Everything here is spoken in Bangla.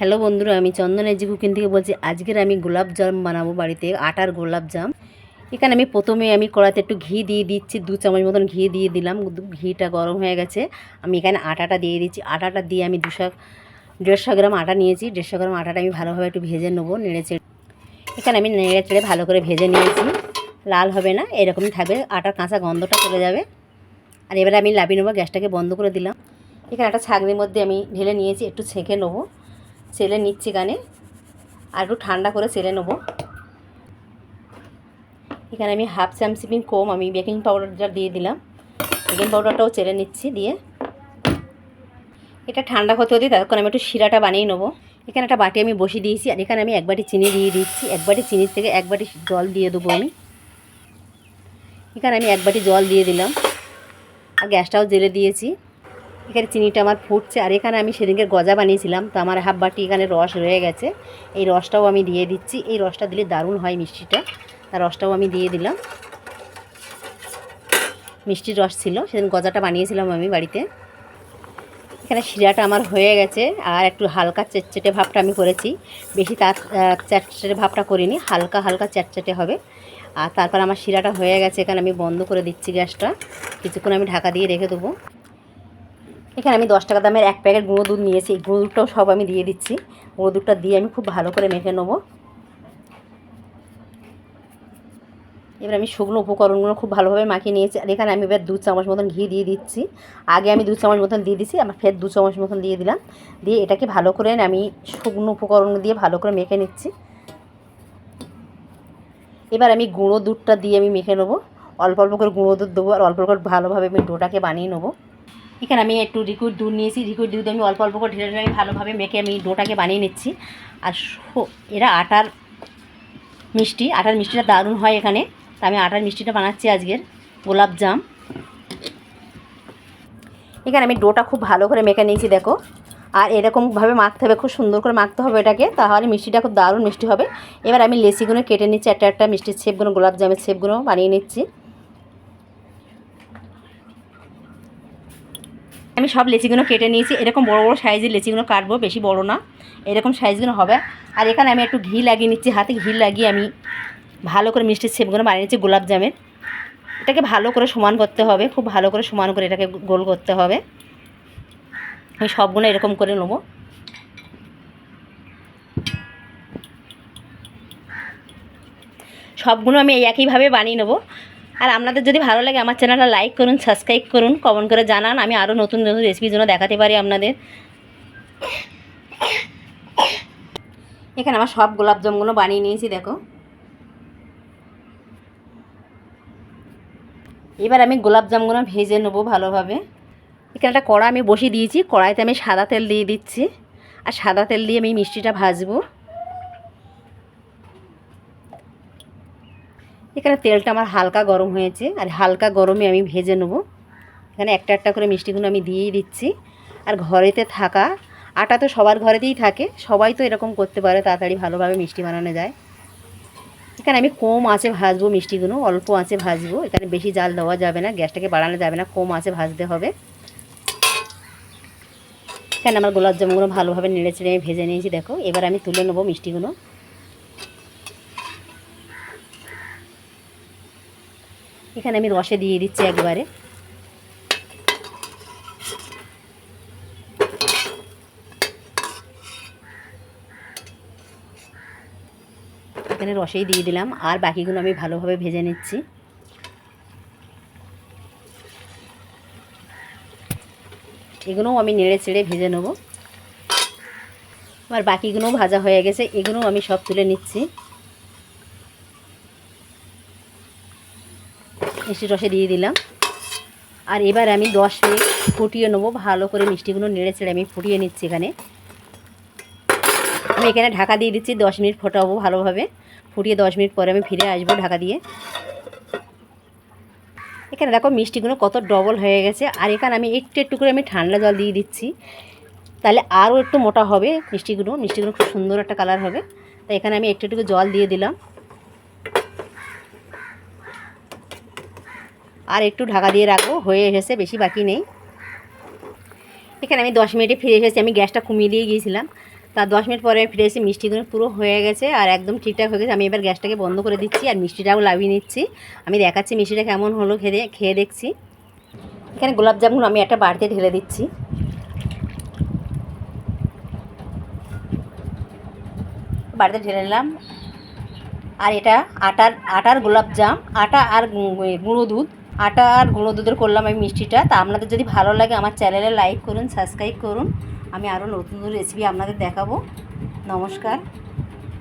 হ্যালো বন্ধুরা, আমি চন্দন এজি কুকিং থেকে বলছি, আজকের আমি গোলাপ জাম বানাবো বাড়িতে, আটার গোলাপ জাম। এখানে আমি প্রথমে আমি কড়াতে একটু ঘি দিয়ে দিচ্ছি, দু চামচ মতন ঘি দিয়ে দিলাম ঘিটা গরম হয়ে গেছে। আমি এখানে আটাটা দিয়ে দিচ্ছি, আটাটা দিয়ে আমি দুশো, দেড়শো গ্রাম আটা নিয়েছি, দেড়শো গ্রাম আটাটা আমি ভালোভাবে একটু ভেজে নেব, নেড়ে চেড়ে। এখানে আমি নেড়ে চেড়ে ভালো করে ভেজে নিয়েছি, লাল হবে না, এরকমই থাকবে, আটার কাঁচা গন্ধটা চলে যাবে। আর এবারে আমি লাভিয়ে নেব, গ্যাসটাকে বন্ধ করে দিলাম। এখানে একটা ছাগনির মধ্যে আমি ঢেলে নিয়েছি, একটু ছেঁকে নেব। সেলে নিচ্ছি গানে। আর একটু ঠান্ডা করে সেলে নেব। এখানে আমি হাফ চামচিপিং কম আমি বেকিং পাউডারটা দিয়ে দিলাম। বেকিং পাউডারটাও চেলে নিচ্ছি দিয়ে। এটা ঠান্ডা হতে হতে ততক্ষণ আমি একটু শিরাটা বানিয়ে নেব। এখানে একটা বাটি আমি বসিয়ে দিয়েছি, আর এখানে আমি এক বাটি চিনি দিয়ে দিচ্ছি। এক বাটি চিনির থেকে এক বাটি জল দিয়ে দেবো আমি। এখানে আমি এক বাটি জল দিয়ে দিলাম। আর গ্যাসটাও জেলে দিয়েছি। এখানে চিনিটা আমার ফুটছে। আর এখানে আমি সেদিনকে গজা বানিয়েছিলাম। তো আমার হাফ বাটি এখানে রস রয়ে গেছে। এই রসটাও আমি দিয়ে দিচ্ছি। এই রসটা দিলে দারুণ হয় মিষ্টিটা। তার রসটাও আমি দিয়ে দিলাম। মিষ্টির রস ছিল। সেদিন গজাটা বানিয়েছিলাম আমি বাড়িতে। এখানে শিরাটা আমার হয়ে গেছে। আর একটু হালকা চেটচেটে ভাবটা আমি করেছি। বেশি তার চ্যাটচেটে ভাবটা করিনি। হালকা হালকা চ্যাটচেটে হবে। আর তারপর আমার শিরাটা হয়ে গেছে। এখানে আমি বন্ধ করে দিচ্ছি গ্যাসটা। কিছুক্ষণ আমি ঢাকা দিয়ে রেখে দেবো। এখানে আমি দশ টাকা দামের এক প্যাকেট গুঁড়ো দুধ নিয়েছি। এই গুঁড়ো দুধটাও সব আমি দিয়ে দিচ্ছি। গুঁড়ো দুধটা দিয়ে আমি খুব ভালো করে মেখে নেব। এবার আমি শুকনো উপকরণগুলো খুব ভালোভাবে মাখিয়ে নিয়েছি। আর এখানে আমি এবার দু চামচ মতন ঘি দিয়ে দিচ্ছি। আগে আমি দু চামচ মতন দিয়ে দিচ্ছি আমার ফের দু চামচ মতন দিয়ে দিলাম। দিয়ে এটাকে ভালো করে আমি শুকনো উপকরণ দিয়ে ভালো করে মেখে নিচ্ছি। এবার আমি গুঁড়ো দুধটা দিয়ে আমি মেখে নেব। অল্প অল্প করে গুঁড়ো দুধ দেবো আর অল্প অল্প করে ভালোভাবে আমি ডোটাকে বানিয়ে নেব। এখানে আমি একটু লিকুইড দুধ নিয়েছি। লিকুইড দুধ আমি অল্প অল্প করে ঢেলে আমি ভালোভাবে মেখে আমি ডোটাকে বানিয়ে নিচ্ছি। আর এরা আটার মিষ্টি, আটার মিষ্টিটা দারুণ হয় এখানে। তা আমি আটার মিষ্টিটা বানাচ্ছি আজকের গোলাপ জাম। এখানে আমি ডোটা খুব ভালো করে মেখে নিয়েছি, দেখো। আর এরকমভাবে মাখতে হবে, খুব সুন্দর করে মাখতে হবে এটাকে, তাহলে মিষ্টিটা খুব দারুণ মিষ্টি হবে। এবার আমি লেসিগুলো কেটে নিচ্ছি, একটা একটা মিষ্টির শেপগুলো, গোলাপ জামের শেপগুলো বানিয়ে নিচ্ছি। আমি সব লেচিগুলো কেটে নিয়েছি। এরকম বড় বড় সাইজের লেচিগুলো কাটবো, বেশি বড় না। এরকম সাইজগুলো হবে। আর এখানে আমি একটু ঘি লাগিয়ে নিচ্ছি, হাতে ঘি লাগিয়ে আমি ভালো করে মিষ্টির শেপগুলো বানিয়ে নিচ্ছি গোলাপ জামের। এটাকে ভালো করে সমান করতে হবে, খুব ভালো করে সমান করে এটাকে গোল করতে হবে। আমি সবগুলো এরকম করে নেব। সবগুলো আমি একইভাবে বানিয়ে নেব। আর আপনাদের যদি ভালো লাগে আমার চ্যানেলটা লাইক করুন সাবস্ক্রাইব করুন কমেন্ট করে জানান। আমি আরও নতুন নতুন রেসিপির জন্য দেখাতে পারি আপনাদের। এখানে আমার সব গোলাপ জামগুলো বানিয়ে নিয়েছি, দেখো। এবার আমি গোলাপ জামগুলো ভেজে নেব ভালোভাবে। এখানে একটা কড়া আমি বসিয়ে দিয়েছি, কড়াইতে আমি সাদা তেল দিয়ে দিচ্ছি। আর সাদা তেল দিয়ে আমি মিষ্টিটা ভাজবো। এখানে তেলটা আমার হালকা গরম হয়েছে, আর হালকা গরমে আমি ভেজে নেব। এখানে একটা একটা করে মিষ্টিগুলো আমি দিয়েই দিচ্ছি। আর ঘরেতে থাকা, আটা তো সবার ঘরেতেই থাকে, সবাই তো এরকম করতে পারে, তাড়াতাড়ি ভালোভাবে মিষ্টি বানানো যায়। এখানে আমি কম আঁচে ভাজবো মিষ্টিগুলো, অল্প আঁচে ভাজবো। এখানে বেশি জাল দেওয়া যাবে না, গ্যাসটাকে বাড়ানো যাবে না, কম আঁচে ভাজতে হবে। এখানে আমার গোলাপ জামুনগুলো ভালোভাবে নেড়ে চেড়ে আমি ভেজে নিয়েছি, দেখো। এবার আমি তুলে নেব মিষ্টিগুলো। এখানে আমি রসে দিয়ে দিচ্ছি একবারে। এখানে রসেই দিয়ে দিলাম, আর বাকিগুলো আমি ভালোভাবে ভেজে নিচ্ছি। এগুলোও আমি নেড়ে চেড়ে ভেজে নেব। আর বাকিগুলোও ভাজা হয়ে গেছে, এগুলোও আমি সব তুলে নিচ্ছি। মিষ্টি রসে দিয়ে দিলাম। আর এবার আমি দশ মিনিট ফুটিয়ে নেব, ভালো করে মিষ্টিগুলো নেড়ে চেড়ে আমি ফুটিয়ে নিচ্ছি এখানে। আমি এখানে ঢাকা দিয়ে দিচ্ছি, দশ মিনিট ফোটাবো ভালোভাবে। ফুটিয়ে দশ মিনিট পরে আমি ফিরে আসব ঢাকা দিয়ে। এখানে দেখো মিষ্টিগুলো কত ডবল হয়ে গেছে। আর এখানে আমি একটু একটু করে আমি ঠান্ডা জল দিয়ে দিচ্ছি। তাহলে আরও একটু মোটা হবে মিষ্টিগুলো। মিষ্টিগুলো খুব সুন্দর একটা কালার হবে। তাই এখানে আমি একটু একটু জল দিয়ে দিলাম। আর একটু ঢাকা দিয়ে রাখব, হয়ে এসেছে, বেশি বাকি নেই। এখানে আমি দশ মিনিটে ফিরে এসেছি, আমি গ্যাসটা কমিয়ে দিয়ে গিয়েছিলাম। তার দশ মিনিট পরে ফিরে এসে মিষ্টি মিষ্টিগুলো পুরো হয়ে গেছে আর একদম ঠিকঠাক হয়ে গেছে। আমি এবার গ্যাসটাকে বন্ধ করে দিচ্ছি আর মিষ্টিটাও লাভিয়ে নিচ্ছি। আমি দেখাচ্ছি মিষ্টিটা কেমন হলো, খেয়ে খেয়ে দেখছি। এখানে গোলাপ জামুন আমি একটা বাড়িতে ঢেলে দিচ্ছি। বাড়িতে ঢেলে নিলাম। আর এটা আটার আটার গোলাপ জাম, আটা আর গুঁড়ো দুধ। আটা আর গুঁড়ো দুধের করলাম আমি মিষ্টিটা। তা আপনাদের যদি ভালো লাগে আমার চ্যানেলে লাইক করুন, সাবস্ক্রাইব করুন। আমি আরও নতুন নতুন রেসিপি আপনাদের দেখাবো। নমস্কার।